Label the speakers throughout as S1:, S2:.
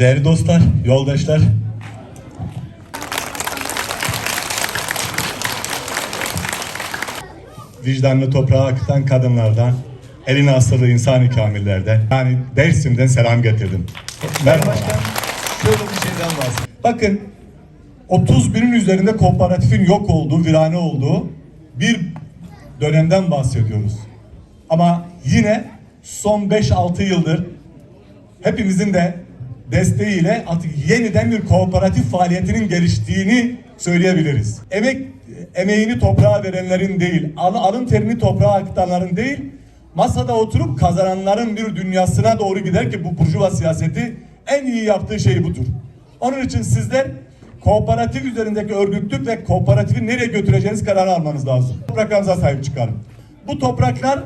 S1: Değerli dostlar, yoldaşlar. Vicdanlı toprağa akıtan kadınlardan, eline asılı insani kamillerden, yani Dersim'den selam getirdim. Merhaba.
S2: Başkan şöyle bir şeyden bahsedeyim.
S1: Bakın 30 binin üzerinde kooperatifin yok olduğu, virane olduğu bir dönemden bahsediyoruz. Ama yine son 5-6 yıldır hepimizin de desteğiyle artık yeniden bir kooperatif faaliyetinin geliştiğini söyleyebiliriz. Emek emeğini toprağa verenlerin değil, al, alın terini toprağa akıtanların değil, masada oturup kazananların bir dünyasına doğru gider ki bu burjuva siyaseti en iyi yaptığı şey budur. Onun için sizler kooperatif üzerindeki örgütlük ve kooperatifi nereye götüreceğiniz kararı almanız lazım. Topraklarınıza sahip çıkarın. Bu topraklar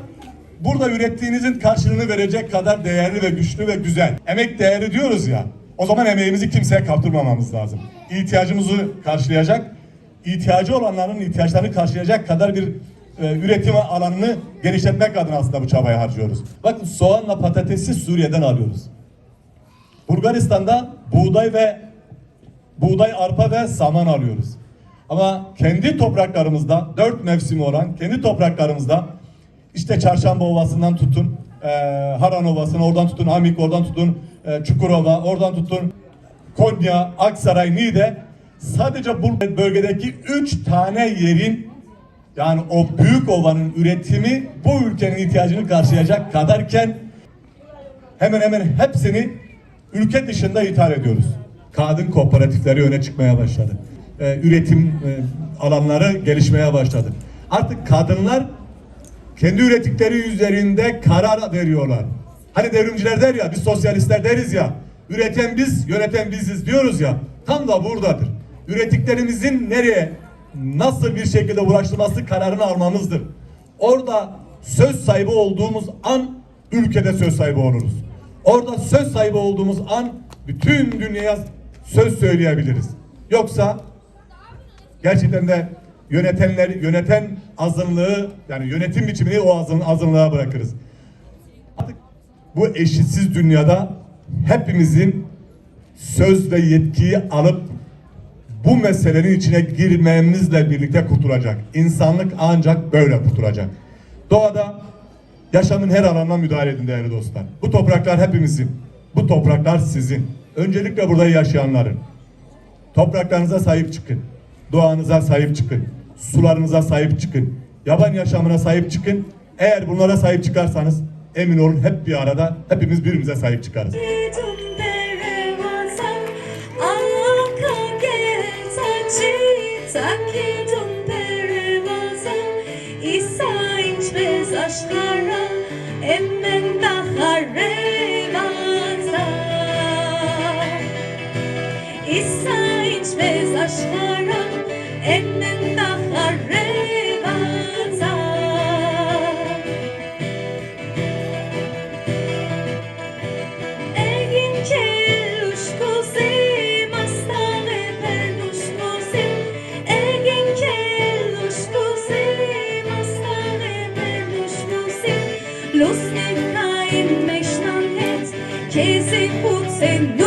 S1: burada ürettiğinizin karşılığını verecek kadar değerli ve güçlü ve güzel. Emek değeri diyoruz ya. O zaman emeğimizi kimseye kaptırmamamız lazım. İhtiyacımızı karşılayacak, ihtiyacı olanların ihtiyaçlarını karşılayacak kadar bir e, üretim alanını genişletmek adına aslında bu çabayı harcıyoruz. Bakın soğanla patatesi Suriye'den alıyoruz. Bulgaristan'da buğday ve buğday, arpa ve saman alıyoruz. Ama kendi topraklarımızda dört mevsimi olan kendi topraklarımızda işte Çarşamba Ovası'ndan tutun e, Haran Ovası'na oradan tutun Amik oradan tutun e, Çukurova oradan tutun Konya, Aksaray, Niğde sadece bu bölgedeki üç tane yerin yani o büyük ovanın üretimi bu ülkenin ihtiyacını karşılayacak kadarken hemen hemen hepsini ülke dışında ithal ediyoruz. Kadın kooperatifleri öne çıkmaya başladı. Ee, üretim e, alanları gelişmeye başladı. Artık kadınlar kendi ürettikleri üzerinde karar veriyorlar. Hani devrimciler der ya, biz sosyalistler deriz ya, üreten biz, yöneten biziz diyoruz ya, tam da buradadır. Ürettiklerimizin nereye, nasıl bir şekilde uğraştırması kararını almamızdır. Orada söz sahibi olduğumuz an ülkede söz sahibi oluruz. Orada söz sahibi olduğumuz an bütün dünyaya söz söyleyebiliriz. Yoksa gerçekten de yönetenler yöneten azınlığı yani yönetim biçimini o azın, azınlığa bırakırız. Artık bu eşitsiz dünyada hepimizin söz ve yetkiyi alıp bu meselenin içine girmemizle birlikte kurtulacak. İnsanlık ancak böyle kurtulacak. Doğada yaşamın her alanına müdahale edin değerli dostlar. Bu topraklar hepimizin. Bu topraklar sizin. Öncelikle burada yaşayanların. Topraklarınıza sahip çıkın. Doğanıza sahip çıkın. Sularınıza sahip çıkın. Yaban yaşamına sahip çıkın. Eğer bunlara sahip çıkarsanız emin olun hep bir arada hepimiz birbirimize sahip çıkarız.
S3: Señor.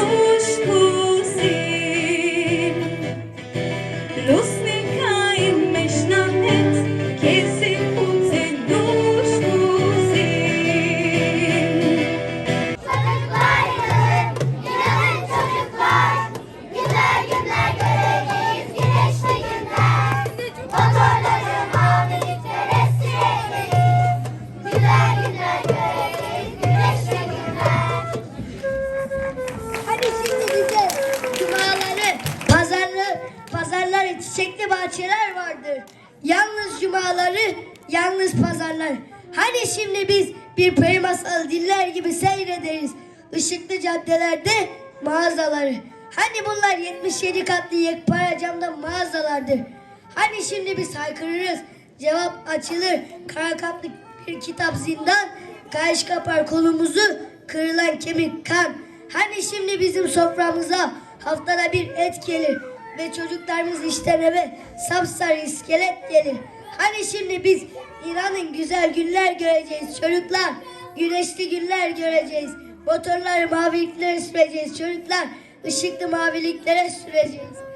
S3: Pazarlı, pazarları, çiçekli bahçeler vardır. Yalnız cumaları, yalnız pazarlar. Hadi şimdi biz bir peri masalı diller gibi seyrederiz. Işıklı caddelerde mağazaları. Hani bunlar 77 katlı yekpare camda mağazalardır. Hani şimdi biz haykırırız. Cevap açılır. Kara kaplı bir kitap zindan. Kayış kapar kolumuzu. Kırılan kemik kan. Hani şimdi bizim soframıza haftada bir et gelir. Ve çocuklarımız işten eve sapsarı iskelet gelir. Hani şimdi biz inanın güzel günler göreceğiz çocuklar. Güneşli günler göreceğiz. Motorları maviliklere süreceğiz çocuklar. Işıklı maviliklere süreceğiz.